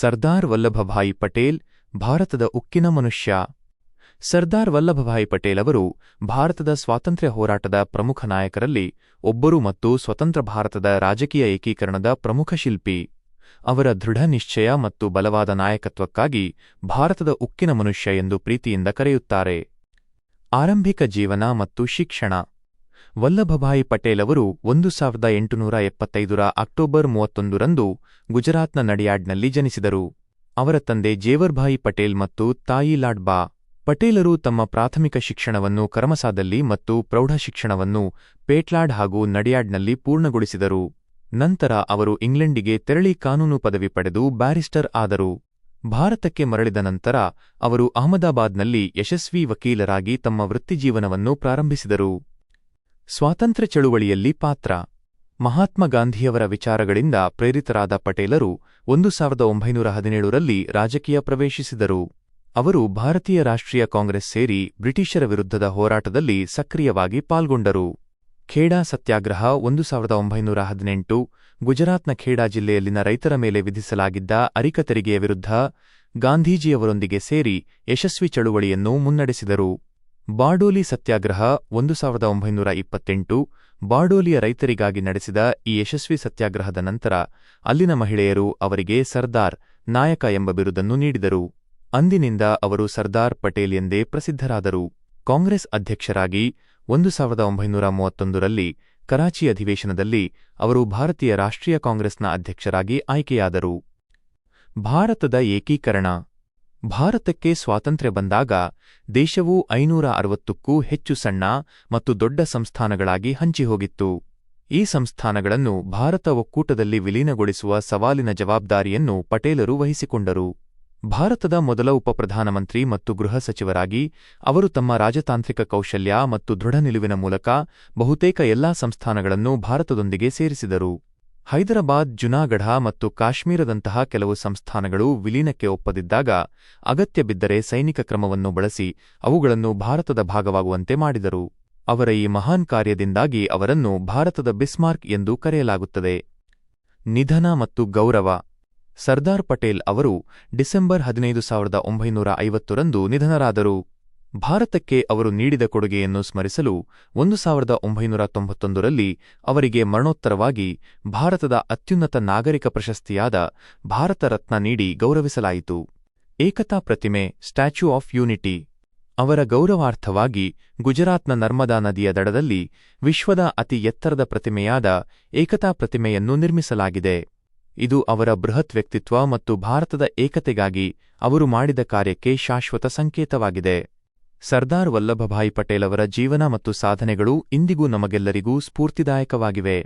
ಸರ್ದಾರ್ ವಲ್ಲಭಭಾಯಿ ಪಟೇಲ್, ಭಾರತದ ಉಕ್ಕಿನ ಮನುಷ್ಯ. ಸರ್ದಾರ್ ವಲ್ಲಭಭಾಯಿ ಪಟೇಲ್ ಅವರು ಭಾರತದ ಸ್ವಾತಂತ್ರ್ಯ ಹೋರಾಟದ ಪ್ರಮುಖ ನಾಯಕರಲ್ಲಿ ಒಬ್ಬರು ಮತ್ತು ಸ್ವತಂತ್ರ ಭಾರತದ ರಾಜಕೀಯ ಏಕೀಕರಣದ ಪ್ರಮುಖ ಶಿಲ್ಪಿ. ಅವರ ದೃಢ ನಿಶ್ಚಯ ಮತ್ತು ಬಲವಾದ ನಾಯಕತ್ವಕ್ಕಾಗಿ ಭಾರತದ ಉಕ್ಕಿನ ಮನುಷ್ಯ ಎಂದು ಪ್ರೀತಿಯಿಂದ ಕರೆಯುತ್ತಾರೆ. ಆರಂಭಿಕ ಜೀವನ ಮತ್ತು ಶಿಕ್ಷಣ. ವಲ್ಲಭಭಾಯಿ ಪಟೇಲ್ ಅವರು ಒಂದು ಸಾವಿರದ ಎಂಟುನೂರ ಎಪ್ಪತ್ತೈದರ ಅಕ್ಟೋಬರ್ ಮೂವತ್ತೊಂದರಂದು ಗುಜರಾತ್ನ ನಡಿಯಾಡ್ನಲ್ಲಿ ಜನಿಸಿದರು. ಅವರ ತಂದೆ ಜೇವರ್ಭಾಯಿ ಪಟೇಲ್ ಮತ್ತು ತಾಯಿ ಲಾಡ್ಬಾ ಪಟೇಲರು ತಮ್ಮ ಪ್ರಾಥಮಿಕ ಶಿಕ್ಷಣವನ್ನು ಕರಮಸಾದಲ್ಲಿ ಮತ್ತು ಪ್ರೌಢಶಿಕ್ಷಣವನ್ನು ಪೇಟ್ಲಾಡ್ ಹಾಗೂ ನಡಿಯಾಡ್ನಲ್ಲಿ ಪೂರ್ಣಗೊಳಿಸಿದರು. ನಂತರ ಅವರು ಇಂಗ್ಲೆಂಡಿಗೆ ತೆರಳಿ ಕಾನೂನು ಪದವಿ ಪಡೆದು ಬ್ಯಾರಿಸ್ಟರ್ ಆದರು. ಭಾರತಕ್ಕೆ ಮರಳಿದ ನಂತರ ಅವರು ಅಹಮದಾಬಾದ್ನಲ್ಲಿ ಯಶಸ್ವಿ ವಕೀಲರಾಗಿ ತಮ್ಮ ವೃತ್ತಿಜೀವನವನ್ನು ಪ್ರಾರಂಭಿಸಿದರು. ಸ್ವಾತಂತ್ರ್ಯ ಚಳುವಳಿಯಲ್ಲಿ ಪಾತ್ರ. ಮಹಾತ್ಮ ಗಾಂಧಿಯವರ ವಿಚಾರಗಳಿಂದ ಪ್ರೇರಿತರಾದ ಪಟೇಲರು ಒಂದು ಸಾವಿರದ ಒಂಬೈನೂರ ಹದಿನೇಳರಲ್ಲಿ ರಾಜಕೀಯ ಪ್ರವೇಶಿಸಿದರು. ಅವರು ಭಾರತೀಯ ರಾಷ್ಟ್ರೀಯ ಕಾಂಗ್ರೆಸ್ ಸೇರಿ ಬ್ರಿಟಿಷರ ವಿರುದ್ಧದ ಹೋರಾಟದಲ್ಲಿ ಸಕ್ರಿಯವಾಗಿ ಪಾಲ್ಗೊಂಡರು. ಖೇಡಾ ಸತ್ಯಾಗ್ರಹ ಒಂದು ಸಾವಿರದ ಒಂಬೈನೂರ ಹದಿನೆಂಟು, ಗುಜರಾತ್ನ ಖೇಡಾ ಜಿಲ್ಲೆಯಲ್ಲಿನ ರೈತರ ಮೇಲೆ ವಿಧಿಸಲಾಗಿದ್ದ ಅರಿಕ ತೆರಿಗೆಯ ವಿರುದ್ಧ ಗಾಂಧೀಜಿಯವರೊಂದಿಗೆ ಸೇರಿ ಯಶಸ್ವಿ ಚಳುವಳಿಯನ್ನು ಮುನ್ನಡೆಸಿದರು. ಬಾರ್ಡೋಲಿ ಸತ್ಯಾಗ್ರಹ ಒಂದು ಸಾವಿರದ ಒಂಬೈನೂರ ಇಪ್ಪತ್ತೆಂಟು ಬಾಡೋಲಿಯ ರೈತರಿಗಾಗಿ ನಡೆಸಿದ ಈ ಯಶಸ್ವಿ ಸತ್ಯಾಗ್ರಹದ ನಂತರ ಅಲ್ಲಿನ ಮಹಿಳೆಯರು ಅವರಿಗೆ ಸರ್ದಾರ್ ನಾಯಕ ಎಂಬ ಬಿರುದನ್ನು ನೀಡಿದರು. ಅಂದಿನಿಂದ ಅವರು ಸರ್ದಾರ್ ಪಟೇಲ್ ಎಂದೇ ಪ್ರಸಿದ್ಧರಾದರು. ಕಾಂಗ್ರೆಸ್ ಅಧ್ಯಕ್ಷರಾಗಿ ಒಂದು ಸಾವಿರದ ಒಂಬೈನೂರ ಮೂವತ್ತೊಂದರಲ್ಲಿ ಕರಾಚಿ ಅಧಿವೇಶನದಲ್ಲಿ ಅವರು ಭಾರತೀಯ ರಾಷ್ಟ್ರೀಯ ಕಾಂಗ್ರೆಸ್ನ ಅಧ್ಯಕ್ಷರಾಗಿ ಆಯ್ಕೆಯಾದರು. ಭಾರತದ ಏಕೀಕರಣ ಭಾರತಕ್ಕೆ ಸ್ವಾತಂತ್ರ್ಯ ಬಂದಾಗ ದೇಶವು ಐನೂರ ಅರವತ್ತಕ್ಕೂ ಹೆಚ್ಚು ಸಣ್ಣ ಮತ್ತು ದೊಡ್ಡ ಸಂಸ್ಥಾನಗಳಾಗಿ ಹಂಚಿಹೋಗಿತ್ತು. ಈ ಸಂಸ್ಥಾನಗಳನ್ನು ಭಾರತ ಒಕ್ಕೂಟದಲ್ಲಿ ವಿಲೀನಗೊಳಿಸುವ ಸವಾಲಿನ ಜವಾಬ್ದಾರಿಯನ್ನು ಪಟೇಲರು ವಹಿಸಿಕೊಂಡರು. ಭಾರತದ ಮೊದಲ ಉಪಪ್ರಧಾನಮಂತ್ರಿ ಮತ್ತು ಗೃಹ ಸಚಿವರಾಗಿ ಅವರು ತಮ್ಮ ರಾಜತಾಂತ್ರಿಕ ಕೌಶಲ್ಯ ಮತ್ತು ದೃಢ ನಿಲುವಿನ ಮೂಲಕ ಬಹುತೇಕ ಎಲ್ಲಾ ಸಂಸ್ಥಾನಗಳನ್ನು ಭಾರತದೊಂದಿಗೆ ಸೇರಿಸಿದರು. ಹೈದರಾಬಾದ್, ಜುನಾಗಢ ಮತ್ತು ಕಾಶ್ಮೀರದಂತಹ ಕೆಲವು ಸಂಸ್ಥಾನಗಳು ವಿಲೀನಕ್ಕೆ ಒಪ್ಪದಿದ್ದಾಗ ಅಗತ್ಯ ಬಿದ್ದರೆ ಸೈನಿಕ ಕ್ರಮವನ್ನು ಬಳಸಿ ಅವುಗಳನ್ನು ಭಾರತದ ಭಾಗವಾಗುವಂತೆ ಮಾಡಿದರು. ಅವರ ಈ ಮಹಾನ್ ಕಾರ್ಯದಿಂದಾಗಿ ಅವರನ್ನು ಭಾರತದ ಬಿಸ್ಮಾರ್ಕ್ ಎಂದು ಕರೆಯಲಾಗುತ್ತದೆ. ನಿಧನ ಮತ್ತು ಗೌರವ. ಸರ್ದಾರ್ ಪಟೇಲ್ ಅವರು ಡಿಸೆಂಬರ್ ಹದಿನೈದು ಸಾವಿರದ ಒಂಬೈನೂರ ಐವತ್ತರಂದು ನಿಧನರಾದರು. ಭಾರತಕ್ಕೆ ಅವರು ನೀಡಿದ ಕೊಡುಗೆಯನ್ನು ಸ್ಮರಿಸಲು ಒಂದು ಸಾವಿರದ ಒಂಬೈನೂರ ತೊಂಬತ್ತೊಂದರಲ್ಲಿ ಅವರಿಗೆ ಮರಣೋತ್ತರವಾಗಿ ಭಾರತದ ಅತ್ಯುನ್ನತ ನಾಗರಿಕ ಪ್ರಶಸ್ತಿಯಾದ ಭಾರತ ರತ್ನ ನೀಡಿ ಗೌರವಿಸಲಾಯಿತು. ಏಕತಾ ಪ್ರತಿಮೆ, ಸ್ಟ್ಯಾಚ್ಯೂ ಆಫ್ ಯೂನಿಟಿ. ಅವರ ಗೌರವಾರ್ಥವಾಗಿ ಗುಜರಾತ್ನ ನರ್ಮದಾ ನದಿಯ ದಡದಲ್ಲಿ ವಿಶ್ವದ ಅತಿ ಎತ್ತರದ ಪ್ರತಿಮೆಯಾದ ಏಕತಾ ಪ್ರತಿಮೆಯನ್ನು ನಿರ್ಮಿಸಲಾಗಿದೆ. ಇದು ಅವರ ಬೃಹತ್ ವ್ಯಕ್ತಿತ್ವ ಮತ್ತು ಭಾರತದ ಏಕತೆಗಾಗಿ ಅವರು ಮಾಡಿದ ಕಾರ್ಯಕ್ಕೆ ಶಾಶ್ವತ ಸಂಕೇತವಾಗಿದೆ. ಸರ್ದಾರ್ ವಲ್ಲಭಭಾಯಿ ಪಟೇಲ್ ಅವರ ಜೀವನ ಮತ್ತು ಸಾಧನೆಗಳು ಇಂದಿಗೂ ನಮಗೆಲ್ಲರಿಗೂ ಸ್ಫೂರ್ತಿದಾಯಕವಾಗಿವೆ.